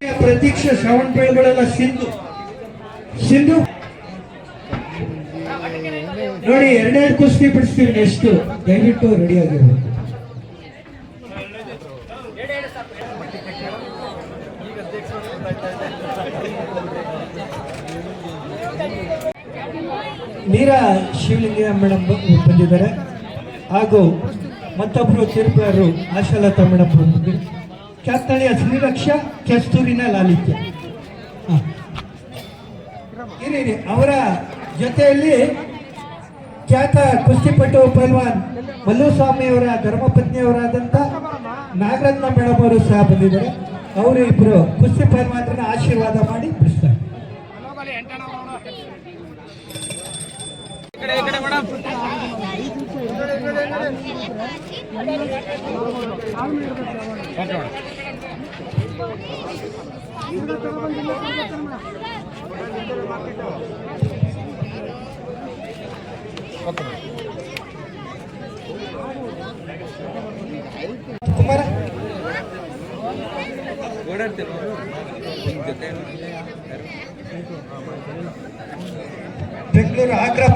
ಪ್ರತೀಕ್ಷೆ ಶ್ರವಣ ಬೆಳೆಗಳೆಲ್ಲ ಸಿಂಧು. ಸಿಂಧು. ನೋಡಿ, ಎರಡೇ ಕುಸ್ತಿ ಬಿಡಿಸ್ತೀವಿ ನೆಕ್ಸ್ಟ್ ದಯವಿಟ್ಟು ರೆಡಿ ಆಗಿರ್ಬೇಕು. ಮೀರಾ ಶಿವಲಿಂಗ ಮೇಡಮ್ ಬಂದಿದ್ದಾರೆ. ಹಾಗೂ ಮತ್ತೊಬ್ಬರು ತೀರ್ಪುಗಾರರು ಆಶಾಲತಾ ಮೇಡಮ್ ಬಂದಿದ್ದಾರೆ. ಖ್ಯಾತಳಿಯ ಶ್ರೀರಕ್ಷ ಕೆಸ್ತೂರಿನ ಲಾಲಿತ್ಯ. ಇರಿ. ಅವರ ಜೊತೆಯಲ್ಲಿ ಖ್ಯಾತ ಕುಸ್ತಿಪಟು ಪೈಲ್ವಾನ್ ಮಲ್ಲುಸ್ವಾಮಿಯವರ ಧರ್ಮಪತ್ನಿಯವರಾದಂತ ನಾಗರತ್ನ ಮೇಡಮ್ ಸಹ ಬಂದಿದ್ದಾರೆ ಅವರು ಇಬ್ಬರು ಕುಸ್ತಿ ಪಲ್ವಾನ್ ಆಶೀರ್ವಾದ ಮಾಡಿ ಬಿಡಿಸ್ತಾರೆ ಕುಮಾರ ಬೆಂಗಳೂರು ಆಗ್ರಾ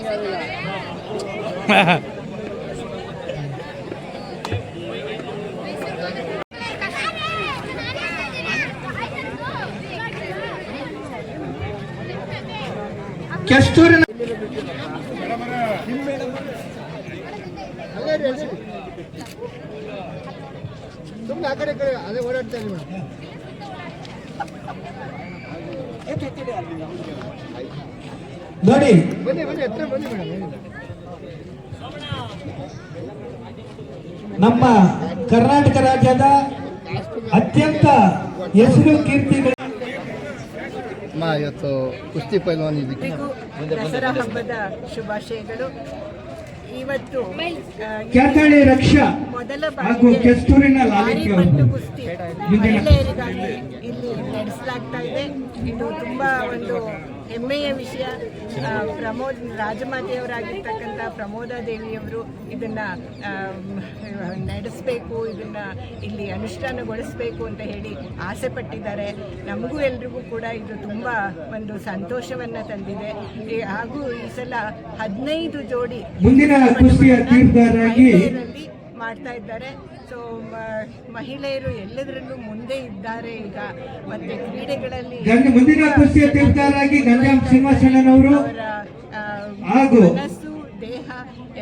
ಪ್ರ- ಕೆಸ್ತೂರಿನ ಸುಮ್ಮನೆ ಆ ಕಡೆ ಈ ಕಡೆ ಅದೇ ಓಡಾಡ್ತಾ ಇದ್ದೀವಿ ಮೇಡಮ್ ನೋಡಿ. ಬನ್ನಿ ಬನ್ನಿ ಹತ್ರ ಬನ್ನಿ ಮೇಡಮ್ ನಮ್ಮ ಕರ್ನಾಟಕ ರಾಜ್ಯದ ಅತ್ಯಂತ ಹೆಸರು ಕೀರ್ತಿಗಳು ಅಮ್ಮ ಇವತ್ತು ಕುಸ್ತಿ ಪೈಲ್ವಾನ್ ದಸರಾ ಹಬ್ಬದ ಶುಭಾಶಯಗಳು. ಇವತ್ತು ಕೆಳಗಡೆ ರಕ್ಷಾ ಮೊದಲ ಹಾಗೂ ಕೆಸ್ತೂರಿನ ಲಾಲಿತ್ಯ ಕುಸ್ತಿ ಮಹಿಳೆಯರಿಗಾಗಿ ಇಲ್ಲಿ ನಡೆಸಲಾಗ್ತಾ ಇದೆ. ಇದು ತುಂಬಾ ಒಂದು ಹೆಮ್ಮೆಯ ವಿಷಯ. ಪ್ರಮೋದ್ ರಾಜಮಾತೆಯವರಾಗಿರ್ತಕ್ಕಂಥ ಪ್ರಮೋದಾ ದೇವಿಯವರು ಇದನ್ನ ನಡೆಸಬೇಕು ಇದನ್ನ ಇಲ್ಲಿ ಅನುಷ್ಠಾನಗೊಳಿಸಬೇಕು ಅಂತ ಹೇಳಿ ಆಸೆ ಪಟ್ಟಿದ್ದಾರೆ. ನಮಗೂ ಎಲ್ರಿಗೂ ಕೂಡ ಇದು ತುಂಬ ಒಂದು ಸಂತೋಷವನ್ನ ತಂದಿದೆ. ಹಾಗೂ ಈ ಸಲ ಹದಿನೈದು ಜೋಡಿ ಮುಂದಿನ ಮಾಡ್ತಾ ಇದ್ದಾರೆ. ಸೊ ಮಹಿಳೆಯರು ಎಲ್ಲದರಲ್ಲೂ ಮುಂದೆ ಇದ್ದಾರೆ ಈಗ. ಮತ್ತೆ ಕ್ರೀಡೆಗಳಲ್ಲಿ ಮುಂದಿನ ಕುಸ್ತಿಯ ತೀರ್ಥರಾಗಿ ಗಂಜಾಂ ಹಾಗೂ ಮನಸ್ಸು ದೇಹ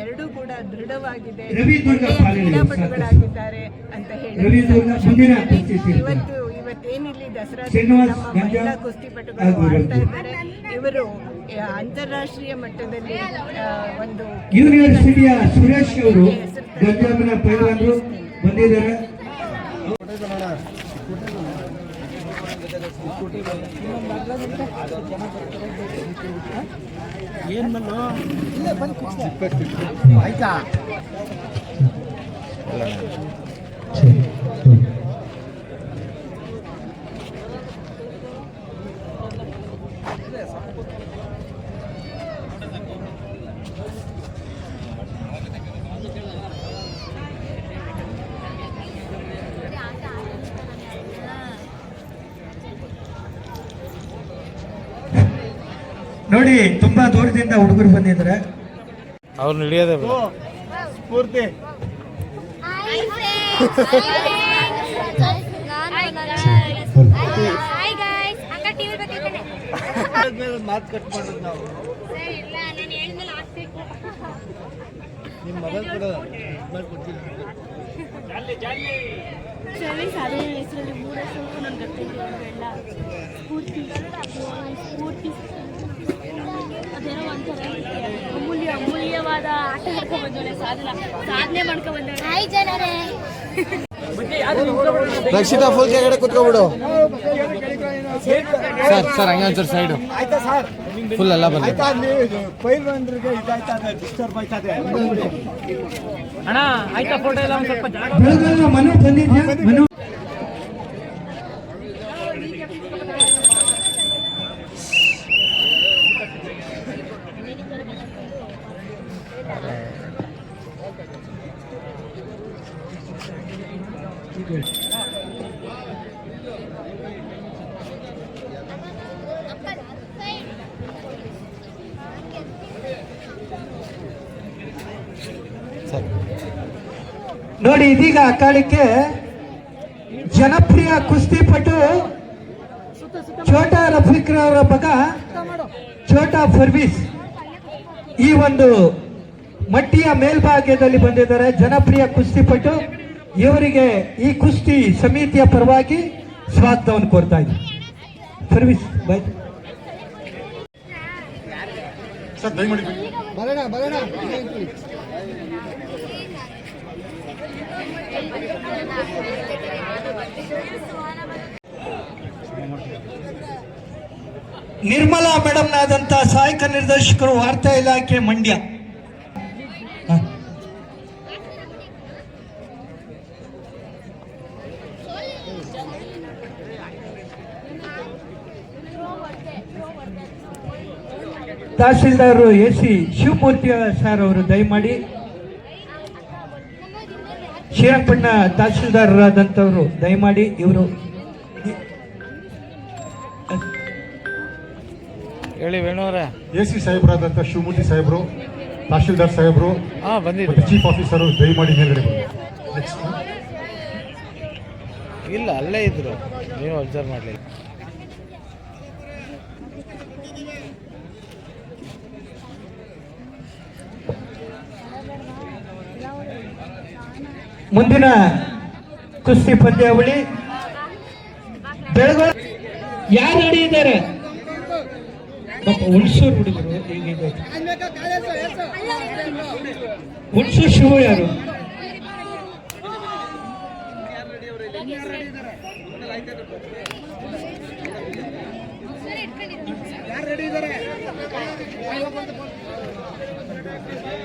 ಎರಡೂ ಕೂಡ ದೃಢವಾಗಿದೆ. ಕ್ರೀಡಾಪಟುಗಳಾಗಿದ್ದಾರೆ ಅಂತ ಹೇಳಿ ಇವತ್ತು ಇವತ್ತೇನಿಲ್ಲಿ ದಸರಾ ನಮ್ಮ ಮಹಿಳಾ ಕುಸ್ತಿಪಟುಗಳು ಮಾಡ್ತಾ ಆಡ್ತಾ ಇದ್ದಾರೆ. ಇವರು ಅಂತಾರಾಷ್ಟ್ರೀಯ ಮಟ್ಟದಲ್ಲಿ ಒಂದು ಯೂನಿವರ್ಸಿಟಿಯ ಸುರೇಶ್ ಅವರು ಗಂಜಾಮಿನ ಪೈಲ್ವಾನರು. ಬಂದಿದ್ದಾರೆ. ಆಯ್ತಾ? ನೋಡಿ ತುಂಬಾ ದೂರದಿಂದ ಹುಡುಗರು ಬಂದಿದ್ದಾರೆ. ಅವ್ರನ್ನ ಹಿಡಿಯೋದೇ. ಸ್ಫೂರ್ತಿ. ಮಾತು ಕಟ್ ಮಾಡೋದು ನಾವು. ನಿಮ್ಮ ಮೊಬೈಲ್ ಕೂಡ ಮಾಡ್ಕೊಡ್ತೀನಿ ಸರ್ವಿಸ್ ಅದೇ ಹೆಸರಲ್ಲಿ ಮೂರು ಹೆಸರು ನಂಗೆ ಗೊತ್ತಿಲ್ಲ ಅವೆಲ್ಲ ಸ್ಫೂರ್ತಿ ಸ್ಫೂರ್ತಿ. ಆಟ ಬಂದವಳೆ ಸಾಧನ. ಸಾಧನೆ ಮಾಡ್ಕೊಂಡ್ ಬಂದವಳೆ. ಹಾಯ್ ಜನರೇ. ರಕ್ಷಿತಾ ಫುಲ್ ಕೆಳಗಡೆ ಕುತ್ಕೊಬಿಡು ಸರ್ ಸರ್ ಹಂಗೆ ಒಂಚೂರು ಸೈಡು ಆಯ್ತಾ ಸರ್? ಫುಲ್ ಎಲ್ಲ ಅಣ್ಣ ಆಯ್ತಾ ಫೋಟೋ ಎಲ್ಲ ಸ್ವಲ್ಪ ಮನು ಬಂದಿದ್ಯಾ? ನೋಡಿ ಇದೀಗ ಅಕಾಲಿಕ್ಕೆ ಜನಪ್ರಿಯ ಕುಸ್ತಿಪಟು ಛೋಟಾ ರಫೀಕ್ ಅವರ ಮಗ ಛೋಟಾ ಫರ್ವೀಸ್. ಈ ಒಂದು ಮಟ್ಟಿಯ ಮೇಲ್ಭಾಗ್ಯದಲ್ಲಿ ಬಂದಿದ್ದಾರೆ ಜನಪ್ರಿಯ ಕುಸ್ತಿಪಟು. ಇವರಿಗೆ ಈ ಕುಸ್ತಿ ಸಮಿತಿಯ ಪರವಾಗಿ ಸ್ವಾಗತವನ್ನು ಕೋರ್ತಾ ಇದ್ದಾರೆ ಫರ್ವೀಸ್ ಬಾಯ್. ಬರೋಣ. ಬರೋಣ ಮೇಡಮ್ ಆದಂತಹ ಸಹಾಯಕ ನಿರ್ದೇಶಕರು ವಾರ್ತಾ ಇಲಾಖೆ Mandya. Tahsildar A C Shivamurthy sir ಅವರು ದಯಮಾಡಿ ಶ್ರೀರಂಗಪಟ್ಟಣ ತಹಸೀಲ್ದಾರರಾದಂಥವರು ದಯಮಾಡಿ ಇವರು. ಹೇಳಿ ವೇಣುವರ. ಎ ಸಿ ಸಾಹೇಬರಾದಂಥ ಶಿವಮೂರ್ತಿ ಸಾಹೇಬರು ತಹಶೀಲ್ದಾರ್ ಸಾಹೇಬರು ಚೀಫ್ ಆಫೀಸರು ದಯಮಾಡಿ ಮೇಲ್ಗಡೆ ಇಲ್ಲ ಅಲ್ಲೇ ಇದ್ರು. ನೀವು ಅಬ್ಸರ್ವ್ ಮಾಡಲಿಲ್ಲ. ಮುಂದಿನ ಕುಸ್ತಿ ಪಂದ್ಯಾವಳಿ. ಬೆಳಗೊಳ ಯಾರು ನಡೆಯಿದ್ದಾರೆ ಹುಣಸೂರು ಹುಡುಗರು ಹುಣಸೂರು ಶಿವ ಯಾರು?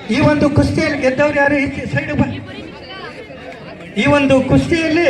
ಈ ಒಂದು ಕುಸ್ತಿಯಲ್ಲಿ ಗೆದ್ದವ್ರು ಯಾರು? ಸೈಡ್ ಬಾ. ಈ ಒಂದು ಕುಸ್ತಿಯಲ್ಲಿ